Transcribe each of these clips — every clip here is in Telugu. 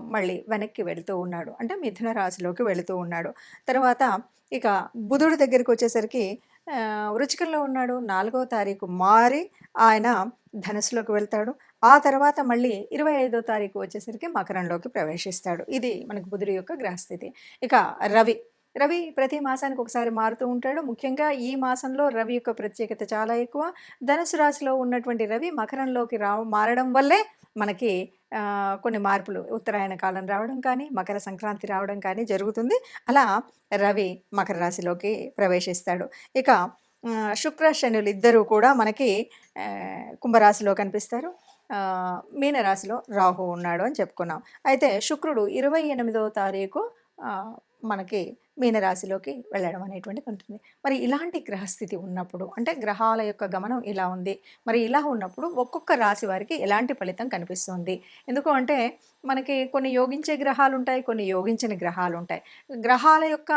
మళ్ళీ వెనక్కి వెళుతూ ఉన్నాడు. అంటే మిథున రాశిలోకి వెళుతూ ఉన్నాడు. తర్వాత ఇక బుధుడి దగ్గరికి వచ్చేసరికి వృచికంలో ఉన్నాడు. నాలుగో తారీఖు మారి ఆయన ధనుసులోకి వెళ్తాడు. ఆ తర్వాత మళ్ళీ ఇరవై ఐదో తారీఖు వచ్చేసరికి మకరంలోకి ప్రవేశిస్తాడు. ఇది మనకు బుధుడి యొక్క గ్రహస్థితి. ఇక రవి రవి ప్రతి మాసానికి ఒకసారి మారుతూ ఉంటాడు. ముఖ్యంగా ఈ మాసంలో రవి యొక్క ప్రత్యేకత చాలా ఎక్కువ. ధనుసు రాశిలో ఉన్నటువంటి రవి మకరంలోకి రా మారడం వల్లే మనకి కొన్ని మార్పులు. ఉత్తరాయణ కాలం రావడం కానీ మకర సంక్రాంతి రావడం కానీ జరుగుతుంది. అలా రవి మకర రాశిలోకి ప్రవేశిస్తాడు. ఇక శుక్ర శనులు ఇద్దరూ కూడా మనకి కుంభరాశిలో కనిపిస్తారు. మీనరాశిలో రాహు ఉన్నాడు అని చెప్పుకున్నాం. అయితే శుక్రుడు ఇరవై ఎనిమిదవ తారీఖు మనకి మీనరాశిలోకి వెళ్ళడం అనేటువంటిది ఉంటుంది. మరి ఇలాంటి గ్రహస్థితి ఉన్నప్పుడు అంటే గ్రహాల యొక్క గమనం ఇలా ఉంది. మరి ఇలా ఉన్నప్పుడు ఒక్కొక్క రాశి వారికి ఎలాంటి ఫలితం కనిపిస్తుంది? ఎందుకు అంటే మనకి కొన్ని యోగించే గ్రహాలు ఉంటాయి కొన్ని యోగించని గ్రహాలు ఉంటాయి గ్రహాల యొక్క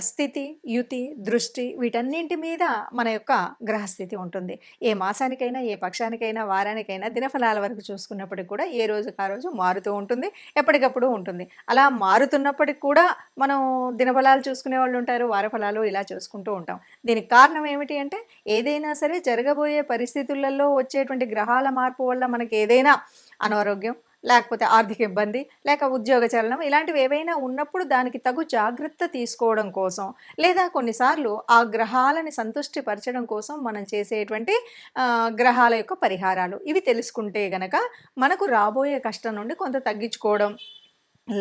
స్థితి యుతి దృష్టి వీటన్నింటి మీద మన యొక్క గ్రహస్థితి ఉంటుంది. ఏ మాసానికైనా ఏ పక్షానికైనా వారానికైనా దినఫలాల వరకు చూసుకున్నప్పటికి కూడా ఏ రోజుకు ఆ రోజు మారుతూ ఉంటుంది ఎప్పటికప్పుడు ఉంటుంది. అలా మారుతున్నప్పటికి కూడా మనం దినఫలాలు చూసుకునే వాళ్ళు ఉంటారు వారఫలాలు ఇలా చూసుకుంటూ ఉంటాం. దీనికి కారణం ఏమిటి అంటే ఏదైనా సరే జరగబోయే పరిస్థితులలో వచ్చేటువంటి గ్రహాల మార్పు వల్ల మనకి ఏదైనా అనారోగ్యం లేకపోతే ఆర్థిక ఇబ్బంది లేక ఉద్యోగ చలనం ఇలాంటివి ఏవైనా ఉన్నప్పుడు దానికి తగు జాగ్రత్త తీసుకోవడం కోసం లేదా కొన్నిసార్లు ఆ గ్రహాలని సంతుష్టిపరచడం కోసం మనం చేసేటువంటి గ్రహాల యొక్క పరిహారాలు. ఇవి తెలుసుకుంటే గనక మనకు రాబోయే కష్టం నుండి కొంత తగ్గించుకోవడం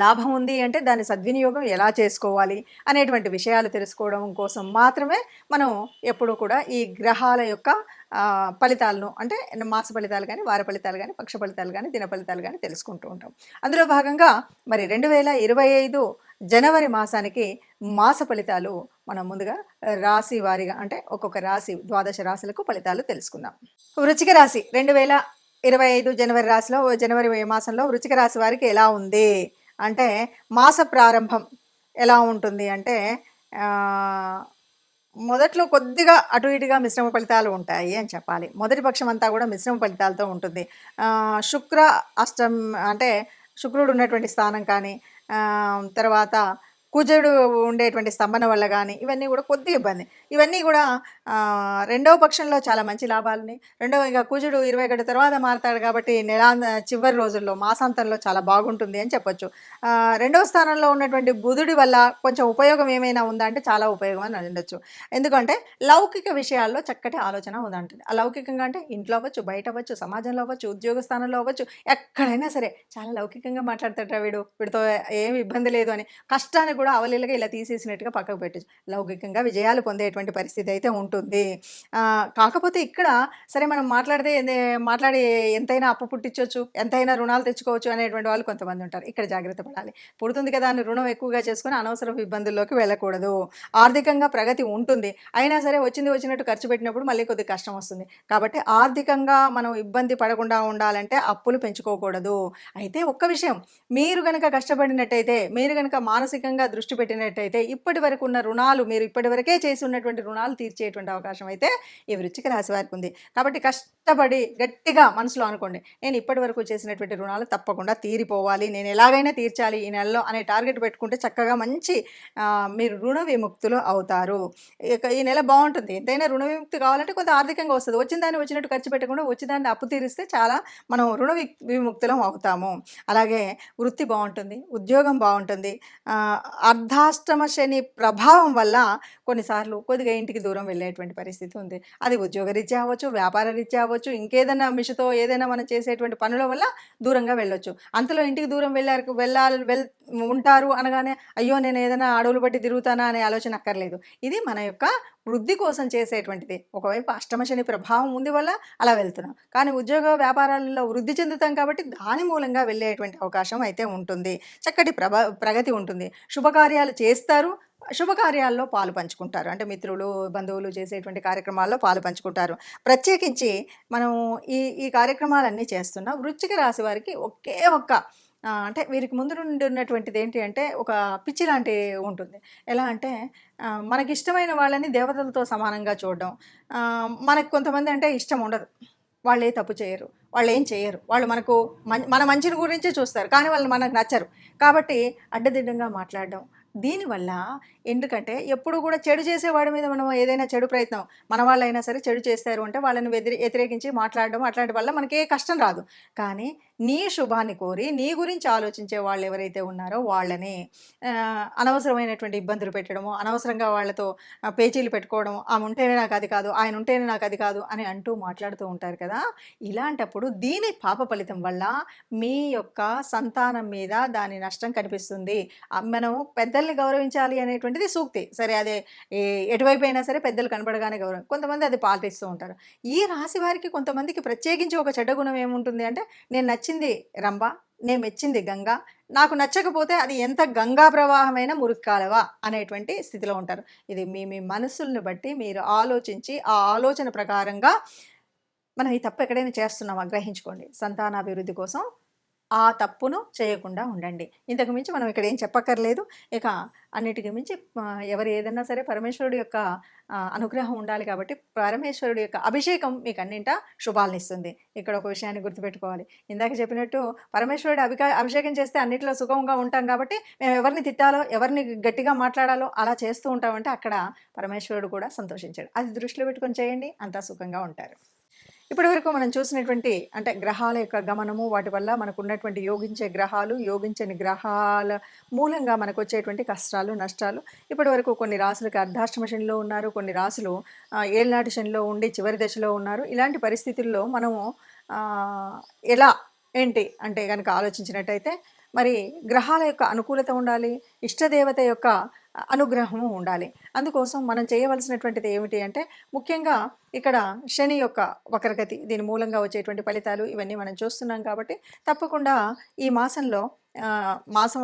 లాభం ఉంది అంటే దాని సద్వినియోగం ఎలా చేసుకోవాలి అనేటువంటి విషయాలు తెలుసుకోవడం కోసం మాత్రమే మనం ఎప్పుడూ కూడా ఈ గ్రహాల యొక్క ఫలితాలను అంటే మాస ఫలితాలు కానీ వార ఫలితాలు కానీ పక్ష ఫలితాలు కానీ దిన ఫలితాలు కానీ తెలుసుకుంటూ ఉంటాం. అందులో భాగంగా మరి రెండు వేల ఇరవై ఐదు జనవరి మాసానికి మాస ఫలితాలు మనం ముందుగా రాశి వారిగా అంటే ఒక్కొక్క రాశి ద్వాదశ రాశులకు ఫలితాలు తెలుసుకుందాం. వృచ్చిక రాశి రెండు వేల ఇరవై ఐదు జనవరి రాశిలో జనవరి మాసంలో వృచ్చిక రాశి వారికి ఎలా ఉంది? అంటే మాస ప్రారంభం ఎలా ఉంటుంది అంటే మొదట్లో కొద్దిగా అటు ఇటుగా మిశ్రమ ఫలితాలు ఉంటాయి అని చెప్పాలి. మొదటి పక్షం అంతా కూడా మిశ్రమ ఫలితాలతో ఉంటుంది. శుక్ర అష్టం అంటే శుక్రుడు ఉన్నటువంటి స్థానం కానీ తర్వాత కుజుడు ఉండేటువంటి స్తంభన వల్ల కానీ ఇవన్నీ కూడా కొద్ది ఇబ్బంది. ఇవన్నీ కూడా రెండవ పక్షంలో చాలా మంచి లాభాలని రెండవ ఇక కుజుడు ఇరవై ఒకటి తర్వాత మారతాడు కాబట్టి నెలా చివరి రోజుల్లో మాసాంతంలో చాలా బాగుంటుంది అని చెప్పొచ్చు. రెండవ స్థానంలో ఉన్నటువంటి బుధుడి వల్ల కొంచెం ఉపయోగం ఏమైనా ఉందా అంటే చాలా ఉపయోగం అని ఉండొచ్చు. ఎందుకంటే లౌకిక విషయాల్లో చక్కటి ఆలోచన ఉందంటుంది. ఆ లౌకికంగా అంటే ఇంట్లో అవ్వచ్చు బయట అవ్వచ్చు సమాజంలో అవ్వచ్చు ఉద్యోగ స్థానంలో అవ్వచ్చు ఎక్కడైనా సరే చాలా లౌకికంగా మాట్లాడతాడు వీడు. వీడితో ఏమి ఇబ్బంది లేదు అని కష్టాన్ని కూడా అవలీలగా ఇలా తీసేసినట్టుగా పక్కకు పెట్టచ్చు లౌకికంగా విజయాలు పొందేటువంటి పరిస్థితి అయితే ఉంటుంది. కాకపోతే ఇక్కడ సరే మనం మాట్లాడితే మాట్లాడి ఎంతైనా అప్పు పుట్టించవచ్చు ఎంతైనా రుణాలు తెచ్చుకోవచ్చు అనేటువంటి వాళ్ళు కొంతమంది ఉంటారు. ఇక్కడ జాగ్రత్త పడాలి. పుడుతుంది కదా అని రుణం ఎక్కువగా చేసుకుని అనవసరపు ఇబ్బందుల్లోకి వెళ్ళకూడదు. ఆర్థికంగా ప్రగతి ఉంటుంది. అయినా సరే వచ్చింది వచ్చినట్టు ఖర్చు పెట్టినప్పుడు మళ్ళీ కొద్దిగా కష్టం వస్తుంది. కాబట్టి ఆర్థికంగా మనం ఇబ్బంది పడకుండా ఉండాలంటే అప్పులు పెంచుకోకూడదు. అయితే ఒక్క విషయం మీరు కనుక కష్టపడినట్టయితే మీరు కనుక మానసికంగా దృష్టి పెట్టినట్టయితే ఇప్పటి వరకు ఉన్న రుణాలు మీరు ఇప్పటి వరకే చేసి ఉన్నటువంటి రుణాలు తీర్చేటువంటి అవకాశం అయితే ఈ వృచ్చిక రాశి వారికి ఉంది. కాబట్టి కష్ట కష్టపడి గట్టిగా మనసులో అనుకోండి నేను ఇప్పటి వరకు చేసినటువంటి రుణాలు తప్పకుండా తీరిపోవాలి నేను ఎలాగైనా తీర్చాలి ఈ నెలలో అనే టార్గెట్ పెట్టుకుంటే చక్కగా మంచి మీరు రుణ విముక్తులు అవుతారు. ఈ నెల బాగుంటుంది. ఎంతైనా రుణ విముక్తి కావాలంటే కొంత ఆర్థికంగా వస్తుంది. వచ్చిన దాన్ని వచ్చినట్టు ఖర్చు పెట్టకుండా వచ్చిన దాన్ని అప్పు తీరిస్తే చాలా మనం రుణ వి- విముక్తులం అవుతాము. అలాగే వృత్తి బాగుంటుంది ఉద్యోగం బాగుంటుంది. అర్ధాష్టమ శని ప్రభావం వల్ల కొన్నిసార్లు కొద్దిగా ఇంటికి దూరం వెళ్ళేటువంటి పరిస్థితి ఉంది. అది ఉద్యోగ రీత్యా అవ్వచ్చు వ్యాపార రీత్యా అవ్వచ్చు ఇంకేదైనా మిషతో ఏదైనా మనం చేసేటువంటి పనుల వల్ల దూరంగా వెళ్ళొచ్చు. అంతలో ఇంటికి దూరం వెళ్ళారు వెళ్ళాలి వెళ్ ఉంటారు అనగానే అయ్యో నేను ఏదైనా అడవులు బట్టి తిరుగుతానా? అనే ఆలోచన అక్కర్లేదు. ఇది మన యొక్క వృద్ధి కోసం చేసేటువంటిది. ఒకవైపు అష్టమ శని ప్రభావం ఉంది వల్ల అలా వెళ్తున్నాం. కానీ ఉద్యోగ వ్యాపారాలలో వృద్ధి చెందుతాం కాబట్టి దాని మూలంగా వెళ్ళేటువంటి అవకాశం అయితే ఉంటుంది. చక్కటి ప్రభ ప్రగతి ఉంటుంది. శుభకార్యాలు చేస్తారు. శుభకార్యాల్లో పాలు పంచుకుంటారు. అంటే మిత్రులు బంధువులు చేసేటువంటి కార్యక్రమాల్లో పాలు పంచుకుంటారు. ప్రత్యేకించి మనం ఈ ఈ కార్యక్రమాలన్నీ చేస్తున్న వృచ్చిక రాశి వారికి ఒకే ఒక్క అంటే వీరికి ముందు నుండి ఉన్నటువంటిది ఏంటి అంటే ఒక పిచ్చి లాంటి ఉంటుంది. ఎలా అంటే మనకి ఇష్టమైన వాళ్ళని దేవతలతో సమానంగా చూడడం. మనకు కొంతమంది అంటే ఇష్టం ఉండదు. వాళ్ళు ఏ తప్పు చేయరు. వాళ్ళు ఏం చేయరు. వాళ్ళు మనకు మం- మన మంచిని గురించే చూస్తారు. కానీ వాళ్ళు మనకు నచ్చరు. కాబట్టి అడ్డదిడ్డంగా మాట్లాడడం దీనివల్ల ఎందుకంటే ఎప్పుడు కూడా చెడు చేసేవాడి మీద మనం ఏదైనా చెడు ప్రయత్నం మన వాళ్ళైనా సరే చెడు చేస్తారు అంటే వాళ్ళని వ్యతిరే వ్యతిరేకించి మాట్లాడడం అట్లాంటి వల్ల మనకి ఏ కష్టం రాదు. కానీ నీ శుభాన్ని కోరి నీ గురించి ఆలోచించే వాళ్ళు ఎవరైతే ఉన్నారో వాళ్ళని అనవసరమైనటువంటి ఇబ్బందులు పెట్టడము అనవసరంగా వాళ్ళతో పేచీలు పెట్టుకోవడం ఆమె ఉంటేనే నాకు అది కాదు ఆయన ఉంటేనే నాకు అది కాదు అని అంటూ మాట్లాడుతూ ఉంటారు కదా. ఇలాంటప్పుడు దీని పాప ఫలితం వల్ల మీ యొక్క సంతానం మీద దాని నష్టం కనిపిస్తుంది. మనం పెద్దల్ని గౌరవించాలి అనేటువంటిది సూక్తి. సరే అదే ఎటువైపు అయినా సరే పెద్దలు కనపడగానే గౌరవం. కొంతమంది అది పాటిస్తూ ఉంటారు. ఈ రాశి వారికి కొంతమందికి ప్రత్యేకించి ఒక చెడ్డ గుణం ఏముంటుంది అంటే నేను నచ్చింది రంభ నేను మెచ్చింది గంగా. నాకు నచ్చకపోతే అది ఎంత గంగా ప్రవాహమైన మురుక్కాలవా అనేటువంటి స్థితిలో ఉంటారు. ఇది మీ మీ మనసుల్ని బట్టి మీరు ఆలోచించి ఆ ఆలోచన ప్రకారంగా మనం ఈ తప్పు ఎక్కడైనా చేస్తున్నామా? గ్రహించుకోండి. సంతానాభివృద్ధి కోసం ఆ తప్పును చేయకుండా ఉండండి. ఇంతకు మించి మనం ఇక్కడ ఏం చెప్పక్కర్లేదు. ఇక అన్నిటికీ మించి ఎవరు ఏదన్నా సరే పరమేశ్వరుడు యొక్క అనుగ్రహం ఉండాలి కాబట్టి పరమేశ్వరుడు యొక్క అభిషేకం మీకు అన్నింటా శుభాలనిస్తుంది. ఇక్కడ ఒక విషయాన్ని గుర్తుపెట్టుకోవాలి. ఇందాక చెప్పినట్టు పరమేశ్వరుడు అభికా అభిషేకం చేస్తే అన్నింటిలో సుఖంగా ఉంటాం కాబట్టి మేము ఎవరిని తిట్టాలో ఎవరిని గట్టిగా మాట్లాడాలో అలా చేస్తూ ఉంటామంటే అక్కడ పరమేశ్వరుడు కూడా సంతోషించాడు. అది దృష్టిలో పెట్టుకొని చేయండి. అంతా సుఖంగా ఉంటారు. ఇప్పటి వరకు మనం చూసినటువంటి అంటే గ్రహాల యొక్క గమనము వాటి వల్ల మనకు ఉన్నటువంటి యోగించే గ్రహాలు యోగించని గ్రహాల మూలంగా మనకు వచ్చేటువంటి కష్టాలు నష్టాలు. ఇప్పటి వరకు కొన్ని రాసులకు అర్ధాష్టమ శనిలో ఉన్నారు కొన్ని రాసులు ఏళ్ళనాటి శనిలో ఉండి చివరి దశలో ఉన్నారు. ఇలాంటి పరిస్థితుల్లో మనము ఎలా ఏంటి అంటే కనుక ఆలోచించినట్టయితే మరి గ్రహాల యొక్క అనుకూలత ఉండాలి ఇష్టదేవత యొక్క అనుగ్రహము ఉండాలి. అందుకోసం మనం చేయవలసినటువంటిది ఏమిటి అంటే ముఖ్యంగా ఇక్కడ శని యొక్క వక్రగతి దీని మూలంగా వచ్చేటువంటి ఫలితాలు ఇవన్నీ మనం చూస్తున్నాం కాబట్టి తప్పకుండా ఈ మాసంలో మాసం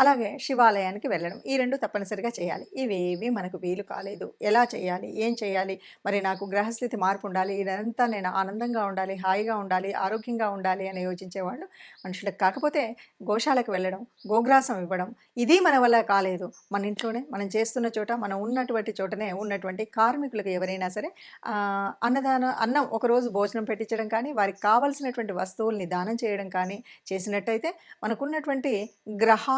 అలాగే శివాలయానికి వెళ్ళడం. ఈ రెండు తప్పనిసరిగా చేయాలి. ఇవేవి మనకు వీలు కాలేదు. ఎలా చేయాలి? ఏం చేయాలి? మరి నాకు గ్రహస్థితి మార్పు ఉండాలి. ఇదంతా నేను ఆనందంగా ఉండాలి హాయిగా ఉండాలి ఆరోగ్యంగా ఉండాలి అని యోచించేవాళ్ళు మనుషులకు. కాకపోతే గోశాలకు వెళ్ళడం గోగ్రాసం ఇవ్వడం ఇది మన వల్ల కాలేదు. మన ఇంట్లోనే మనం చేస్తున్న చోట మనం ఉన్నటువంటి చోటనే ఉన్నటువంటి కార్మికులకు ఎవరైనా సరే అన్నదానం అన్నం ఒకరోజు భోజనం పెట్టించడం కానీ వారికి కావలసినటువంటి వస్తువుల్ని దానం చేయడం కానీ చేసినట్టయితే మనకున్నటువంటి గ్రహ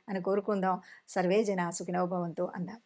అని కోరుకుందాం. సర్వే జన సుఖినోభవంతో అందాం.